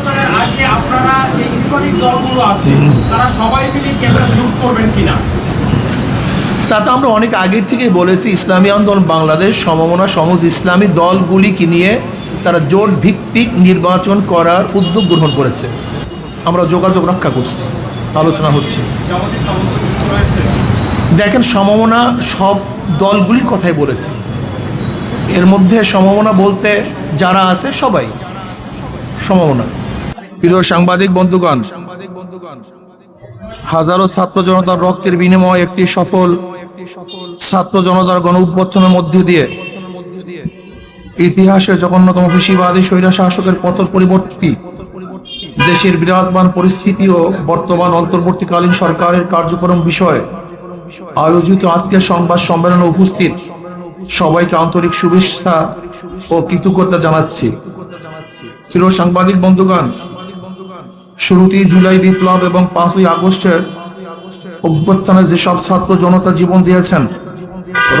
নির্বাচনের আগে আপনারা যে ইসলামিক দলগুলো আছে তারা সবাই মিলে কেন্দ্র জোট করবেন কিনা? তাতে আমরা অনেক আগের থেকেই বলেছি ইসলামী আন্দোলন বাংলাদেশ সমমনা সমস্ত ইসলামী দলগুলিকে নিয়ে তারা জোট ভিত্তিক নির্বাচন করার উদ্যোগ গ্রহণ করেছে। আমরা যোগাযোগ রক্ষা করছি আলোচনা হচ্ছে। দেখেন সমমনা সব দলগুলির কথাই বলেছি। এর মধ্যে সমমনা বলতে যারা আছে সবাই সমমনা। প্রিয় সাংবাদিক বন্ধুগণ, হাজারো ছাত্র জনতার রক্তের বিনিময়ে একটি সফল ছাত্র জনতার গণ উদ্বোধনের মধ্যে দিয়ে ইতিহাসের জঘন্যতম কৃষিবাদী স্বৈরা শাসকের পতন পরিবর্তী দেশের বিরাজমান পরিস্থিতি ও বর্তমান অন্তর্বর্তীকালীন সরকারের কার্যক্রম বিষয়ে আয়োজিত আজকের সংবাদ সম্মেলনে উপস্থিত সবাইকে আন্তরিক শুভেচ্ছা ও কৃতজ্ঞতা জানাচ্ছি। প্রিয় সাংবাদিক বন্ধুগণ শুরুতেই জুলাই বিপ্লব এবং পাঁচই আগস্টের অভ্যুত্থানে যেসব ছাত্র জনতা জীবন দিয়েছেন,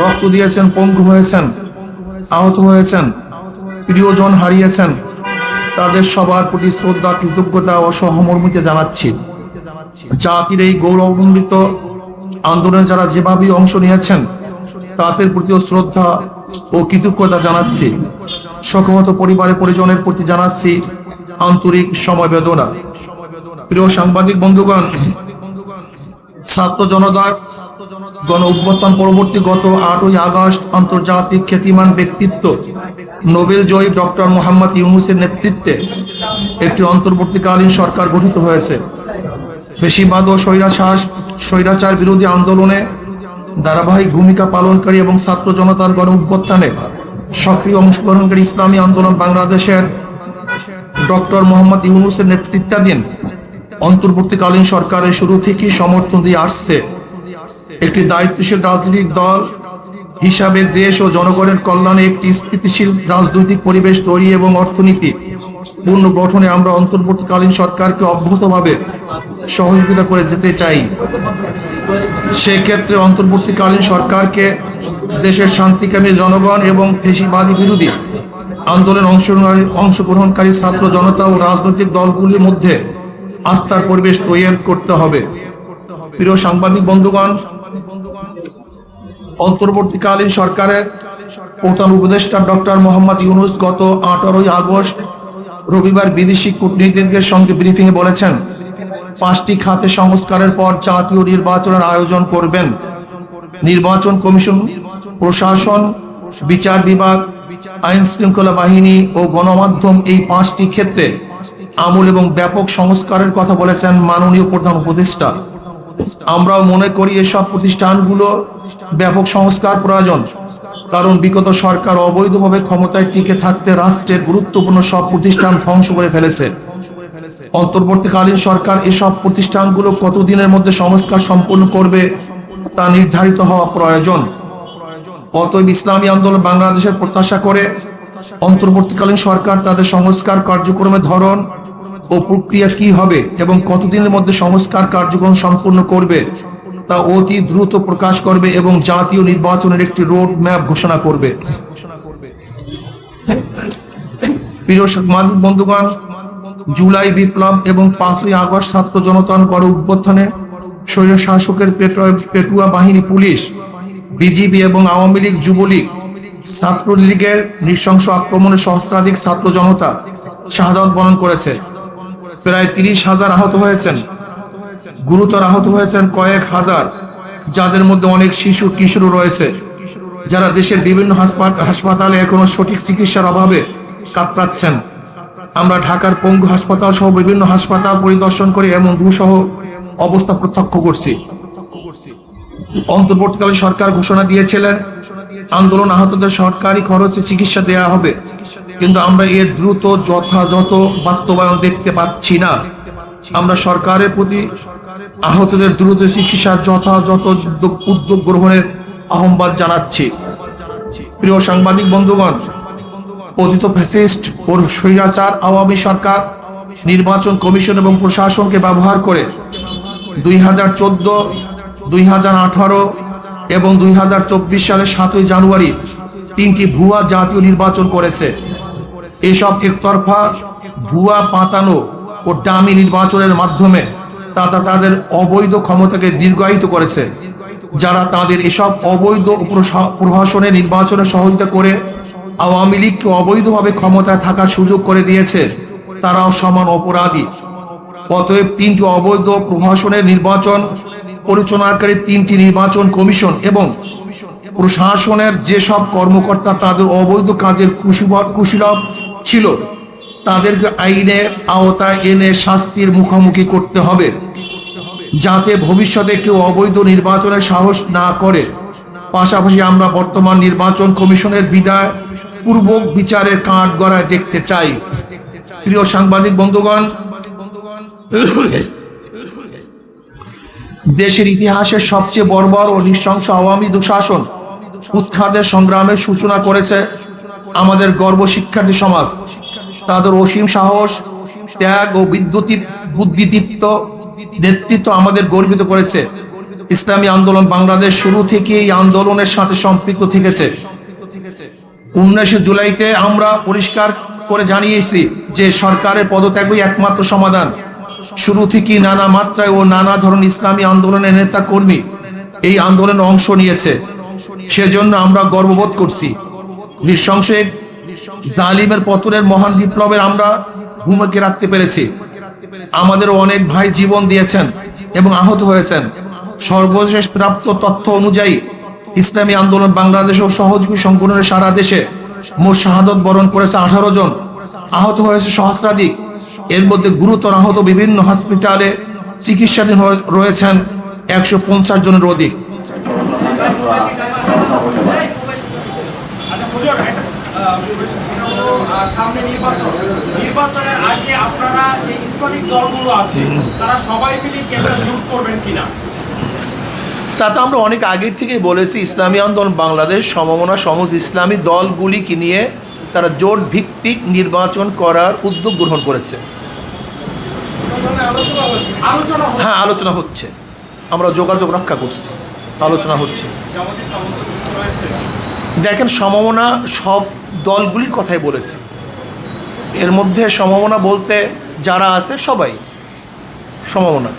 রক্ত দিয়েছেন, পঙ্গু হয়েছেন, আহত হয়েছেন, প্রিয়জন হারিয়েছেন, তাদের সবার প্রতি শ্রদ্ধা, কৃতজ্ঞতা ও সহমর্মিতা জানাচ্ছি। জাতির এই গৌরবান্বিত আন্দোলনে যারা যেভাবে অংশ নিয়েছেন, তাদের প্রতিও শ্রদ্ধা ও কৃতজ্ঞতা জানাচ্ছি। শোকমত পরিবারের পরিজনের প্রতি জানাচ্ছি আন্তরিক সমবেদনা। প্রিয় সাংবাদিক বন্ধুগণ, ছাত্র জনতার গণ অভ্যুত্থান পরবর্তী গত আটই আগস্ট আন্তর্জাতিক খ্যাতিমান ব্যক্তিত্ব, নোবেল জয়ী ডক্টর মোহাম্মদ ইউনুসের নেতৃত্বে একটি অন্তর্বর্তীকালীন সরকার গঠিত হয়েছে। ফেসিবাদ ও স্বৈরাচার স্বৈরাচার বিরোধী আন্দোলনে ধারাবাহিক ভূমিকা পালনকারী এবং ছাত্র জনতার গণ অভ্যুত্থানে সক্রিয় অংশগ্রহণকারী ইসলামী আন্দোলন বাংলাদেশের ডক্টর মোহাম্মদ ইউনুসের নেতৃত্বাধীন অন্তর্বর্তীকালীন সরকারের শুরু থেকেই সমর্থন দিয়ে আসছে। একটি দায়িত্বশীল রাজনৈতিক দল হিসাবে দেশ ও জনগণের কল্যাণে একটি স্থিতিশীল রাজনৈতিক পরিবেশ তৈরি এবং অর্থনীতি পূর্ণ গঠনে আমরা অন্তর্বর্তীকালীন সরকারকে অব্যাহতভাবে সহযোগিতা করে যেতে চাই। সেক্ষেত্রে অন্তর্বর্তীকালীন সরকারকে দেশের শান্তিকামী জনগণ এবং ফেসিবাদী বিরোধী আন্দোলন অংশগ্রহণকারী ছাত্র জনতা ও রাজনৈতিক দলগুলির মধ্যে আস্থার পরিবেশ তৈরি করতে হবে। প্রিয় সাংবাদিক বন্ধুগণ, অন্তর্বর্তীকালীন সরকারের প্রধান উপদেষ্টা ডক্টর মোহাম্মদ ইউনুস গত আঠারোই আগস্ট রবিবার বিদেশি কূটনীতিকদের সঙ্গে ব্রিফিংয়ে বলেছেন, পাঁচটি খাতে সংস্কারের পর জাতীয় নির্বাচনের আয়োজন করবেন। নির্বাচন কমিশন, প্রশাসন, বিচার বিভাগ আইন শৃঙ্খলা বাহিনী ও গণমাধ্যম এই পাঁচটি ক্ষেত্রে আমূল এবং ব্যাপক সংস্কারের কথা বলেছেন মাননীয় প্রধান উপদেষ্টা। আমরাও মনে করি এসব প্রতিষ্ঠানগুলো ব্যাপক সংস্কার প্রয়োজন, কারণ বিগত সরকার অবৈধভাবে ক্ষমতায় টিকে থাকতে রাষ্ট্রের গুরুত্বপূর্ণ সব প্রতিষ্ঠান ধ্বংস করে ফেলেছে। অন্তর্বর্তীকালীন সরকার এসব প্রতিষ্ঠানগুলো কতদিনের মধ্যে সংস্কার সম্পন্ন করবে তা নির্ধারিত হওয়া প্রয়োজন। অতএব ইসলামী আন্দোলন বাংলাদেশের প্রত্যাশা করে অন্তর্বর্তীকালীন সরকার তাদের সংস্কার কার্যক্রমের ধরন ও প্রক্রিয়া কি হবে এবং কতদিনের মধ্যে সংস্কার কার্যক্রম সম্পূর্ণ করবে, তা অতি দ্রুত প্রকাশ করবে এবং জাতীয় নির্বাচনের একটি রোড ম্যাপ ঘোষণা করবে। বন্ধুগণ, জুলাই বিপ্লব এবং পাঁচই আগস্ট ছাত্র জনতার গড় উদ্বোধনে স্বৈর শাসকের পেটুয়া- বাহিনী পুলিশ, বিজিবি এবং আওয়ামী লীগ যুবলীগ, ছাত্রলীগের নৃশংস আক্রমণে সহস্রাধিক ছাত্র জনতা শাহাদত বরণ করেছে। প্রায় তিরিশ হাজার আহত হয়েছেন। গুরুতর আহত হয়েছেন কয়েক হাজার, যাদের মধ্যে অনেক শিশু কিশোর রয়েছে। যারা দেশের বিভিন্ন হাসপাত- হাসপাতালে এখনও সঠিক চিকিৎসার অভাবে কাতরাচ্ছেন। আমরা ঢাকার পঙ্গু হাসপাতাল সহ বিভিন্ন হাসপাতাল পরিদর্শন করে এমন দুঃসহ অবস্থা প্রত্যক্ষ করছি। অন্তর্বর্তীকালে সরকার ঘোষণা দিয়েছিলেন, আন্দোলন আহতদের সরকারি খরচে চিকিৎসা দেওয়া হবে। কিন্তু আমরা এর দ্রুত, যথাযথ বাস্তবায়ন দেখতে পাচ্ছি না। আমরা সরকারের প্রতি আহতদের দ্রুত চিকিৎসার যথাযথ উদ্যোগ গ্রহণের আহ্বান জানাচ্ছি। প্রিয় সাংবাদিক বন্ধুগণ পতিত ফ্যাসিস্ট ও স্বৈরাচার আওয়ামী সরকার, নির্বাচন কমিশন এবং প্রশাসনকে ব্যবহার করে দুই হাজার চোদ্দ, দুই হাজার আঠারো এবং দুই হাজার চব্বিশ সালের সাতই জানুয়ারি তিনটি ভুয়া জাতীয় নির্বাচন করেছে। এসব একতরফা ভুয়া, পাতানো ও ডামি নির্বাচনের মাধ্যমে তারা তাদের অবৈধ ক্ষমতাকে দীর্ঘায়িত করেছে। যারা তাদের এসব অবৈধ প্রশা- প্রশাসনে নির্বাচনে সহযোগিতা করে আওয়ামী লীগকে অবৈধভাবে ক্ষমতায় থাকার সুযোগ করে দিয়েছে, তারাও সমান অপরাধী। অতএব তিনটি অবৈধ প্রশাসনের নির্বাচন পরিচালনাকারী তিনটি নির্বাচন কমিশন এবং প্রশাসনের যেসব কর্মকর্তা তাদের অবৈধ কাজের কুশীলভ ছিল। তাদেরকে আইনের আওতায় এনে শাস্তির মুখোমুখি করতে হবে, যাতে ভবিষ্যতে কেউ অবৈধ নির্বাচনে সাহস না করে। পাশাপাশি আমরা বর্তমান নির্বাচন কমিশনের বিদায় পূর্বক বিচারের কাঠ গড়ায় দেখতে চাই। প্রিয় সাংবাদিক বন্ধুগণ, দেশের ইতিহাসের সবচেয়ে বর্বর ও নৃশংস আওয়ামী দুঃশাসন উৎখাতের সংগ্রামের সূচনা করেছে। আমাদের গর্ব শিক্ষার্থী সমাজ, তাদের অসীম সাহস, ত্যাগ ও বিদ্যুতিক বুদ্ধিদীপ্ত নেতৃত্ব আমাদের গর্বিত করেছে। ইসলামী আন্দোলন বাংলাদেশ শুরু থেকে এই আন্দোলনের সাথে সম্পৃক্ত থেকেছে। উনিশে জুলাইতে আমরা পরিষ্কার করে জানিয়েছি যে সরকারের পদত্যাগই একমাত্র সমাধান। শুরু থেকেই নানা মাত্রায় ও নানা ধরনের ইসলামী আন্দোলনের নেতা কর্মী এই আন্দোলনে অংশ নিয়েছে। সেজন্য আমরা গর্ববোধ করছি। এক জালিমের পতনের মহান বিপ্লবের আমরা ভূমিকা রাখতে পেরেছি। আমাদের অনেক ভাই জীবন দিয়েছেন এবং আহত হয়েছেন। সর্বশেষ প্রাপ্ত তথ্য অনুযায়ী ইসলামী আন্দোলন বাংলাদেশ ও সহযোগী সংগঠনের সারা দেশে মোট শাহাদত বরণ করেছে আঠারো জন। আহত হয়েছে সহস্রাধিক। এর মধ্যে গুরুতর আহত বিভিন্ন হসপিটালে চিকিৎসাধীন রয়েছেন একশো পঞ্চাশ জনের অধিক। সামনে নির্বাচন। নির্বাচনের আগে আপনারা যে ইসলামিক দলগুলো আছে তারা সবাই মিলে কেন্দ্র জোট করবেন কিনা? তাতে আমরা অনেক আগের থেকেই বলেছি ইসলামী আন্দোলন বাংলাদেশ সমমনা সমস্ত ইসলামী দলগুলিকে নিয়ে তারা জোট ভিত্তিক নির্বাচন করার উদ্যোগ গ্রহণ করেছে। হ্যাঁ আলোচনা হচ্ছে। আমরা যোগাযোগ রক্ষা করছি। আলোচনা হচ্ছে। দেখেন সমমনা সব দলগুলির কথাই বলেছি। এর মধ্যে সম্ভাবনা বলতে যারা আছে সবাই সমমনা